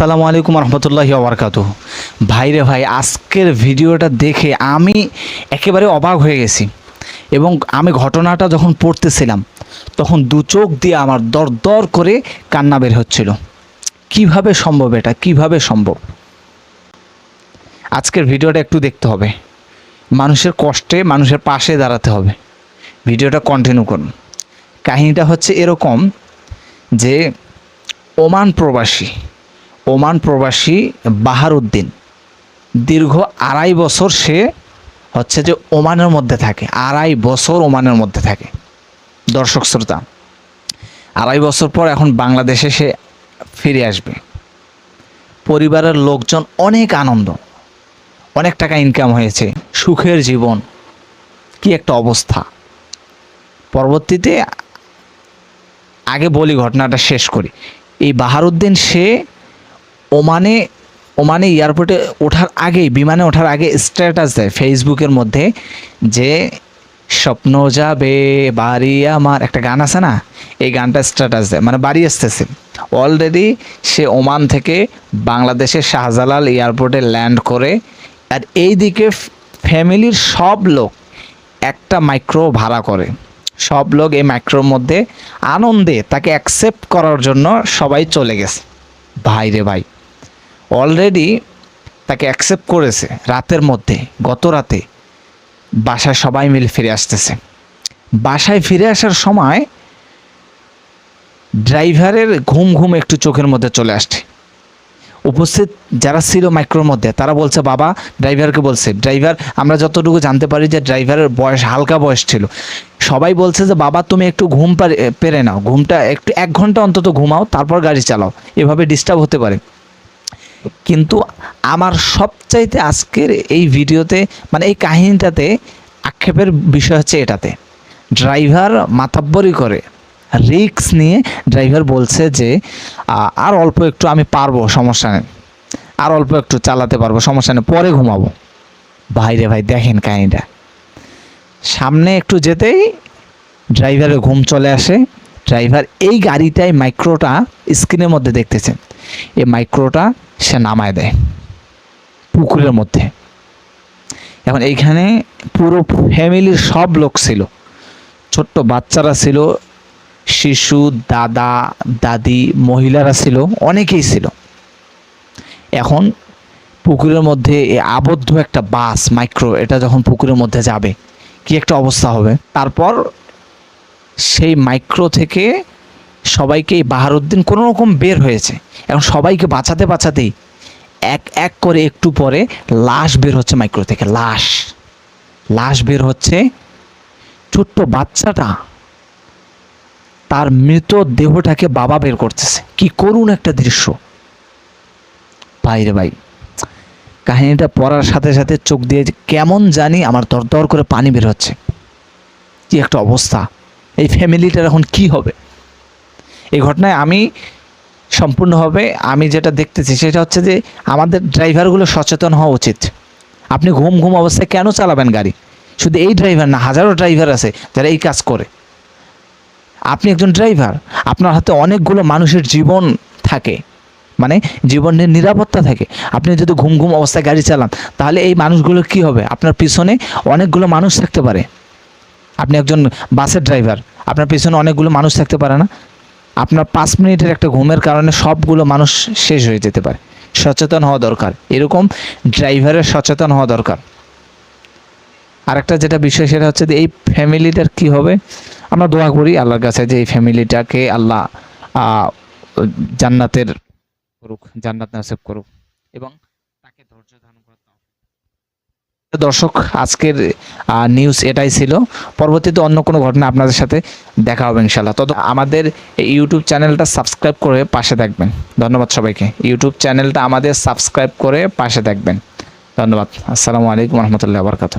আসসালামু আলাইকুম রহমতুল্লাহি ওবরকাত ভাই রে ভাই, আজকের ভিডিওটা দেখে আমি একেবারে অবাক হয়ে গেছি এবং আমি ঘটনাটা যখন পড়তেছিলাম, তখন দু চোখ দিয়ে আমার দর দর করে কান্না বের হচ্ছিল। কীভাবে সম্ভব এটা? কীভাবে সম্ভব? আজকের ভিডিওটা একটু দেখতে হবে। মানুষের কষ্টে মানুষের পাশে দাঁড়াতে হবে। ভিডিওটা কন্টিনিউ করুন। কাহিনীটা হচ্ছে এরকম যে, ওমান প্রবাসী ওমান প্রবাসী বাহারুদ্দিন। দীর্ঘ আড়াই বছর সে হচ্ছে যে ওমানের মধ্যে থাকে। আড়াই বছর ওমানের মধ্যে থাকে। দর্শক শ্রোতা, আড়াই বছর পর এখন বাংলাদেশে সে ফিরে আসবে। পরিবারের লোকজন অনেক আনন্দ, অনেক টাকা ইনকাম হয়েছে, সুখের জীবন, কি একটা অবস্থা। পরবর্তীতে আগে বলি, ঘটনাটা শেষ করি। এই বাহারুদ্দিন সে ওমানে ওমানে এয়ারপোর্টে ওঠার আগেই, বিমানে ওঠার আগে স্ট্যাটাস দেয় ফেসবুকের মধ্যে যে স্বপ্ন যাবে বাড়ি আমার, একটা গান আছে না? এই গানটা স্ট্যাটাস দেয় মানে বাড়ি আসতেছে। অলরেডি সে ওমান থেকে বাংলাদেশের শাহজালাল এয়ারপোর্টে ল্যান্ড করে, আর এই দিকে ফ্যামিলির সব লোক একটা মাইক্রো ভাড়া করে। সব লোক এই মাইক্রোর মধ্যে আনন্দে তাকে অ্যাকসেপ্ট করার জন্য সবাই চলে গেছে। ভাই রে ভাই। অলরেডি তাকে অ্যাকসেপ্ট করেছে রাতের মধ্যে, গত রাতে। বাসায় সবাই মিলে ফিরে আসতেছে। বাসায় ফিরে আসার সময় ড্রাইভারের ঘুম ঘুম একটু চোখের মধ্যে চলে আসছে। উপস্থিত যারা ছিল মাইক্রোর মধ্যে, তারা বলছে, বাবা, ড্রাইভারকে বলছে, ড্রাইভার, আমরা যতটুকু জানতে পারি যে ড্রাইভারের বয়স হালকা বয়স ছিল। সবাই বলছে যে, বাবা, তুমি একটু ঘুম পারে- নাও। ঘুমটা একটু এক ঘণ্টা অন্তত ঘুমাও, তারপর গাড়ি চালাও। এভাবে ডিস্টার্ব হতে পারে। কিন্তু আমার সবচাইতে আজকের এই ভিডিওতে মানে এই কাহিনীটাতে আক্ষেপের বিষয় হচ্ছে এটাতে। ড্রাইভার মাতাব্বরি করে রিক্স নিয়ে ড্রাইভার বলছে যে আর অল্প একটু আমি পারব, সমস্যা নেই। আর অল্প একটু চালাতে পারব, সমস্যা নেই, পরে ঘুমাবো। ভাইরে ভাই, দেখেন কাহিনীটা। সামনে একটু যেতেই ড্রাইভারের ঘুম চলে আসে। ড্রাইভার এই গাড়িটাই মাইক্রোটা স্ক্রিনের মধ্যে দেখতেছে। এই মাইক্রোটা সে নামায় দেয় পুকুরের মধ্যে। এখন এইখানে পুরো ফ্যামিলির সব লোক ছিল। ছোট্ট বাচ্চারা ছিল, শিশু, দাদা, দাদি, মহিলারা ছিল, অনেকেই ছিল। এখন পুকুরের মধ্যে আবদ্ধ একটা বাস মাইক্রো এটা যখন পুকুরের মধ্যে যাবে, কি একটা অবস্থা হবে? তারপর সেই মাইক্রো থেকে সবাইকে বাহারুদ্দিন কোনো রকম বের হয়েছে। এখন সবাইকে বাঁচাতে বাঁচাতেই এক এক করে একটু পরে লাশ বের হচ্ছে মাইক্রো থেকে, লাশ। লাশ বের হচ্ছে ছোট্ট বাচ্চাটা। তার মৃত দেহটাকে বাবা বের করতেছে। কি করুণ একটা দৃশ্য। ভাইরে ভাই, কাহিনীটা পড়ার সাথে সাথে চোখ দিয়ে কেমন জানি আমার দর দর করে পানি বের হচ্ছে। কি একটা অবস্থা। এই ফ্যামিলিটার এখন কি হবে? এই ঘটনায় আমি সম্পূর্ণভাবে আমি যেটা দেখতেছি সেটা হচ্ছে যে আমাদের ড্রাইভারগুলো সচেতন হওয়া উচিত। আপনি ঘুম ঘুম অবস্থায় কেন চালাবেন গাড়ি? শুধু এই ড্রাইভার না, হাজারো ড্রাইভার আছে যারা এই কাজ করে। আপনি একজন ড্রাইভার, আপনার হাতে অনেকগুলো মানুষের জীবন থাকে। মানে জীবনের নিরাপত্তা থাকে। আপনি যদি ঘুম ঘুম অবস্থায় গাড়ি চালান, তাহলে এই মানুষগুলো কি হবে? আপনার পিছনে অনেকগুলো মানুষ থাকতে পারে। আপনি একজন বাসের ড্রাইভার আপনার পিছনে অনেকগুলো মানুষ থাকতে পারে না। আপনার পাঁচ মিনিটের একটা ঘুমের কারণে সবগুলো মানুষ শেষ হয়ে যেতে পারে। সচেতন হওয়া দরকার। এরকম ড্রাইভারের সচেতন হওয়া দরকার। আরেকটা যেটা বিষয়, সেটা হচ্ছে যে এই ফ্যামিলিটার কি হবে? আমরা দোয়া করি আল্লাহর কাছে যে এই ফ্যামিলিটাকে আল্লাহ জান্নাতের করুক, জান্নাত নাসিব করুক এবং তাকে ধৈর্য ধারণ দর্শক, আজকের নিউজ এটাই ছিল। পরবর্তীতে অন্য কোনো ঘটনা আপনাদের সাথে দেখা হবে ইনশাল্লাহ তত আমাদের ইউটিউব চ্যানেলটা সাবস্ক্রাইব করে পাশে থাকবেন। ধন্যবাদ সবাইকে। ইউটিউব চ্যানেলটা আমাদের সাবস্ক্রাইব করে পাশে থাকবেন। ধন্যবাদ। আসসালামু আলাইকুম রহমতুল্লাহ বরকাত